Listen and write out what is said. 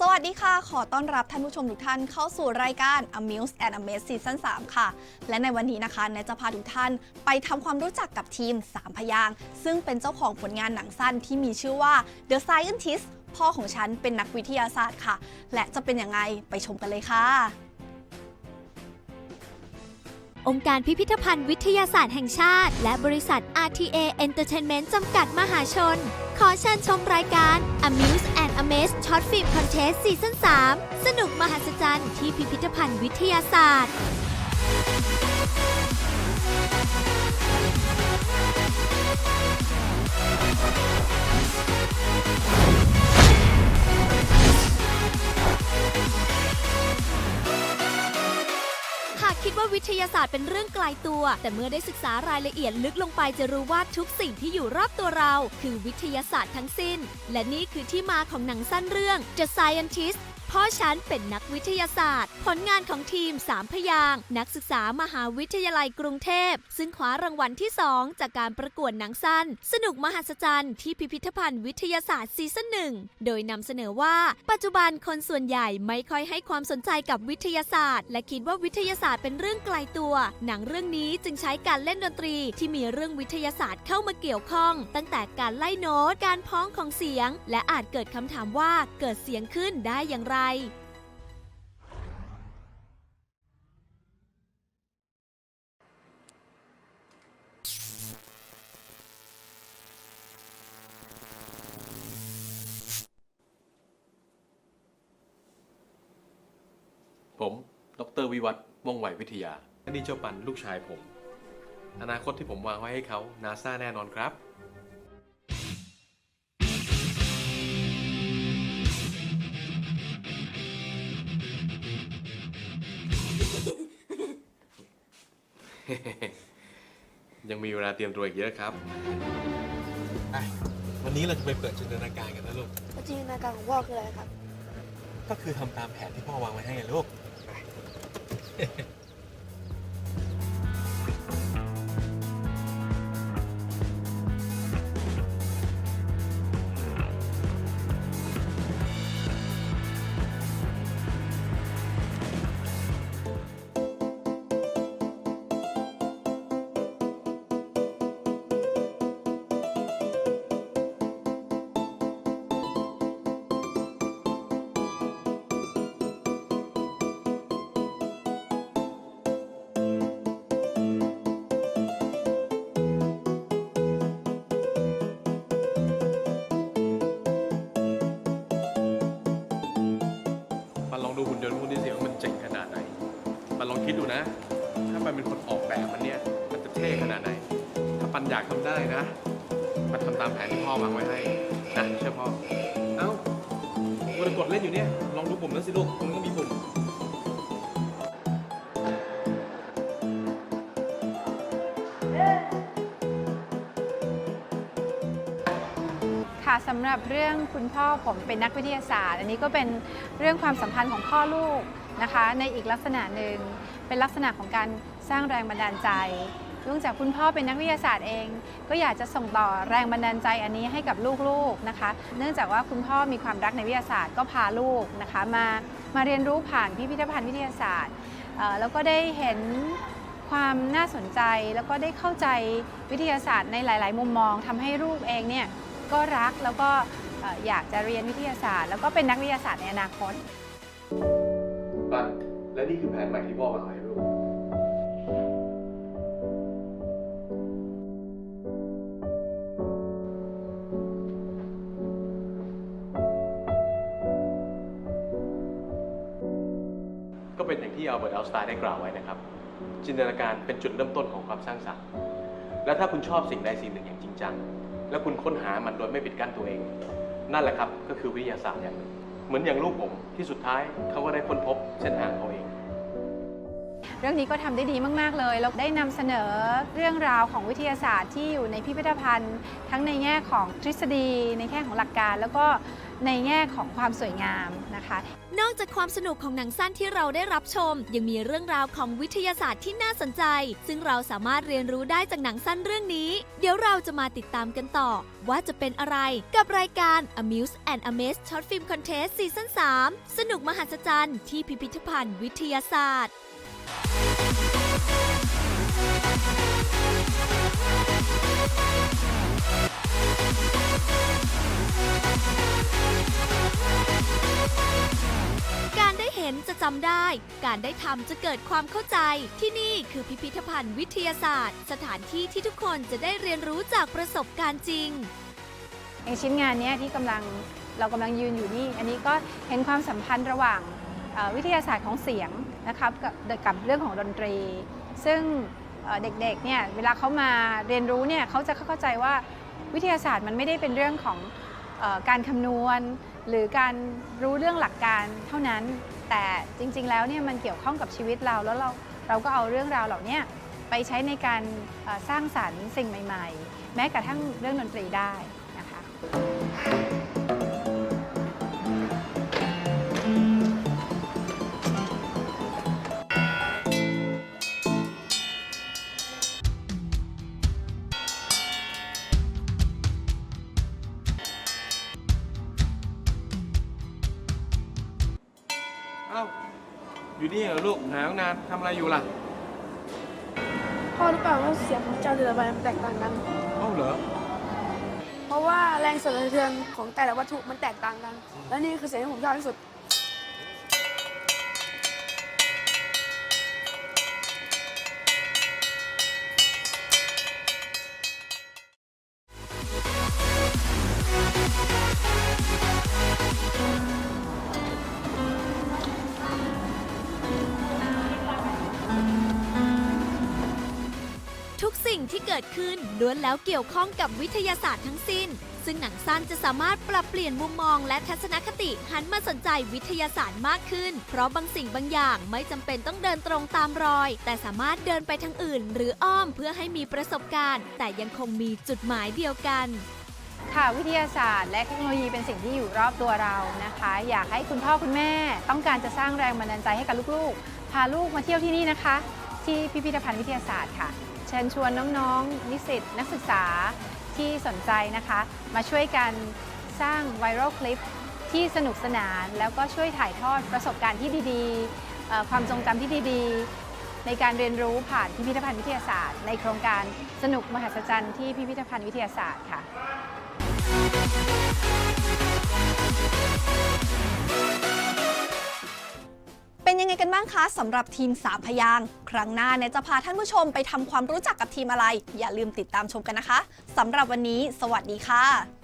สวัสดีค่ะ ขอต้อนรับท่านผู้ชมทุกท่านเข้าสู่รายการ Amuse and Amaze Season 3 ค่ะ และในวันนี้นะคะแนทจะพาทุกท่านไปทำความรู้จักกับทีม 3 พยางค์ซึ่งเป็นเจ้าของผลงานหนังสั้นที่มีชื่อว่า The Scientist พ่อของฉันเป็นนักวิทยาศาสตร์ค่ะ และจะเป็นยังไงไปชมกันเลยค่ะ องค์การพิพิธภัณฑ์วิทยาศาสตร์แห่งชาติ และบริษัท RTA Entertainment จำกัดมหาชน ขอเชิญชมรายการ Amuse Amaze Short Film Contest Season 3 สนุกมหัศจรรย์ที่พิพิธภัณฑ์วิทยาศาสตร์ วิทยาศาสตร์เป็นเรื่องไกลตัว แต่เมื่อได้ศึกษารายละเอียดลึกลงไปจะรู้ว่าทุกสิ่งที่อยู่รอบตัวเรา คือวิทยาศาสตร์ทั้งสิ้น และนี่คือที่มาของหนังสั้นเรื่อง The Scientist พ่อฉันเป็นนักวิทยาศาสตร์ ผลงานของทีม3พยางค์นักศึกษามหาวิทยาลัยกรุงเทพ ซึ่งคว้ารางวัลที่ 2 จากการประกวดหนังสั้น สนุกมหัศจรรย์ที่พิพิธภัณฑ์วิทยาศาสตร์ซีซั่นหนึ่งโดยนำเสนอว่า ปัจจุบันคนส่วนใหญ่ไม่ค่อยให้ความสนใจกับวิทยาศาสตร์ และคิดว่าวิทยาศาสตร์เป็นเรื่องไกลตัว หนังเรื่องนี้จึงใช้การเล่นดนตรีที่มีเรื่องวิทยาศาสตร์เข้ามาเกี่ยวข้อง ตั้งแต่การไล่โน้ตการพ้องของเสียง และอาจเกิดคำถามว่าเกิดเสียงขึ้นได้อย่างไรผม ดร วิวัฒน์ว่องไววิทยาและนี่เจ้าปันลูกชายผม อนาคตที่ผมวางไว้ให้เขา นาซาแน่นอนครับ ยังมีเวลาเตรียมตัวอีกเยอะครับ อะวันนี้เราจะไปเปิดจินตนาการกันนะลูกจินตนาการของพ่อคืออะไรครับ ก็คือทำตามแผนที่พ่อวางไว้ให้ไงลูก นลองคิดดูนะ ถ้าปันเป็นคนออกแบบมันเนี่ยมันจะเท่ขนาดไหน ถ้าปันอยากทำได้นะปันทำตามแผนที่พ่อวางไว้ให้นะเชื่อพ่อ เอ้าวันกดเล่นอยู่เนี่ย ลองดูปุ่มนั้นสิลูกตรงนี้ก็มีปุ่มค่ะสำหรับเรื่องคุณพ่อผมเป็นนักวิทยาศาสตร์ อันนี้ก็เป็นเรื่องความสัมพันธ์ของพ่อลูก นะคะ ในอีกลักษณะหนึ่งเป็นลักษณะของการสร้างแรงบันดาลใจเนื่องจากคุณพ่อเป็นนักวิทยาศาสตร์เอง ก็อยากจะส่งต่อแรงบันดาลใจอันนี้ให้กับลูกๆนะคะ เนื่องจากว่าคุณพ่อมีความรักในวิทยาศาสตร์ก็พาลูกนะคะมามาเรียนรู้ผ่านพิพิธภัณฑ์วิทยาศาสตร์แล้วก็ได้เห็นความน่าสนใจแล้วก็ได้เข้าใจวิทยาศาสตร์ในหลาย ๆ มุมมองทำให้ลูกเองเนี่ยก็รักแล้วก็เอ่ออยากจะเรียนวิทยาศาสตร์ แล้วก็เป็นนักวิทยาศาสตร์ในอนาคต ปันและนี่คือแผนใหม่ที่พ่อวางไว้ให้ลูก ก็เป็นอย่างที่อัลเบิร์ตอัลสไตน์ได้กล่าวไว้นะครับ จินตนาการเป็นจุดเริ่มต้นของความสร้างสรรค์ และถ้าคุณชอบสิ่งใดสิ่งหนึ่งอย่างจริงจัง และคุณค้นหามันโดยไม่ปิดกั้นตัวเอง นั่นแหละครับก็คือวิทยาศาสตร์อย่างหนึ่ง เหมือนอย่างลูกผมที่สุดท้ายเขาก็ได้ค้นพบเส้นทางเขาเอง เรื่องนี้ก็ทำได้ดีมาก ๆ เลยแล้วได้นำเสนอเรื่องราวของวิทยาศาสตร์ที่อยู่ในพิพิธภัณฑ์ ทั้งในแง่ของทฤษฎี ในแง่ของหลักการ แล้วก็ ในแง่ของความสวยงามนะคะ นอกจากความสนุกของหนังสั้นที่เราได้รับชม ยังมีเรื่องราวของวิทยาศาสตร์ที่น่าสนใจ ซึ่งเราสามารถเรียนรู้ได้จากหนังสั้นเรื่องนี้ เดี๋ยวเราจะมาติดตามกันต่อ ว่าจะเป็นอะไรกับรายการ Amuse and Amaze Short Film Contest ซีซั่น3สนุกมหัศจรรย์ที่พิพิธภัณฑ์วิทยาศาสตร์ การได้เห็นจะจำได้ การได้ทำจะเกิดความเข้าใจ ที่นี่คือพิพิธภัณฑ์วิทยาศาสตร์ สถานที่ที่ทุกคนจะได้เรียนรู้จากประสบการณ์จริงอย่างชิ้นงานเนี้ยที่กำลังเรากำลังยืนอยู่นี่ อันนี้ก็เห็นความสัมพันธ์ระหว่างเอ่อวิทยาศาสตร์ของเสียงนะครับกับกับเรื่องของดนตรี ซึ่งเอ่อเด็กๆเนี่ยเวลาเขามาเรียนรู้เนี่ยเขาจะเข้าใจว่าวิทยาศาสตร์มันไม่ได้เป็นเรื่องของ การคำนวณ หรือการรู้เรื่องหลักการเท่านั้น แต่จริง ๆ แล้วเนี่ยมันเกี่ยวข้องกับชีวิตเราแล้วเราเราก็เอาเรื่องราวเหล่านี้ไปใช้ในการสร้างสรรค์สิ่งใหม่ ๆ แม้กระทั่งเรื่องดนตรีได้นะคะ อ้าอยู่นี่เหรอลูกหาตั้งนานทำอะไรอยู่ล่ะพ่อรู้เปล่าว่าเสียงของเจ้าเรือใบมันแตกต่างกัน เอ้าเหรอเพราะว่าแรงสั่นสะเทือนของแต่ละวัตถุมันแตกต่างกัน และนี่คือเสียงที่ผมชอบที่สุด สิ่งที่เกิดขึ้นล้วนแล้วเกี่ยวข้องกับวิทยาศาสตร์ทั้งสิ้น ซึ่งหนังสั้นจะสามารถปรับเปลี่ยนมุมมองและทัศนคติหันมาสนใจวิทยาศาสตร์มากขึ้น เพราะบางสิ่งบางอย่างไม่จำเป็นต้องเดินตรงตามรอย แต่สามารถเดินไปทางอื่น หรืออ้อมเพื่อให้มีประสบการณ์ แต่ยังคงมีจุดหมายเดียวกันค่ะวิทยาศาสตร์และเทคโนโลยีเป็นสิ่งที่อยู่รอบตัวเรานะคะ อยากให้คุณพ่อคุณแม่ ต้องการจะสร้างแรงบันดาลใจให้กับลูกๆ พาลูกมาเที่ยวที่นี่นะคะ ที่พิพิธภัณฑ์วิทยาศาสตร์ค่ะ เชิญชวนน้องๆ นิสิตนักศึกษาที่สนใจนะคะ มาช่วยกันสร้างไวรัลคลิปที่สนุกสนาน แล้วก็ช่วยถ่ายทอดประสบการณ์ที่ดีๆ ความทรงจำที่ดีๆ ในการเรียนรู้ผ่านพิพิธภัณฑ์วิทยาศาสตร์ ในโครงการสนุกมหัศจรรย์ที่พิพิธภัณฑ์วิทยาศาสตร์ค่ะ ยังไงกันบ้างคะสำหรับทีม3พยางครั้งหน้าเนยจะพาท่านผู้ชมไปทำความรู้จักกับทีมอะไร อย่าลืมติดตามชมกันนะคะสำหรับวันนี้ สวัสดีค่ะ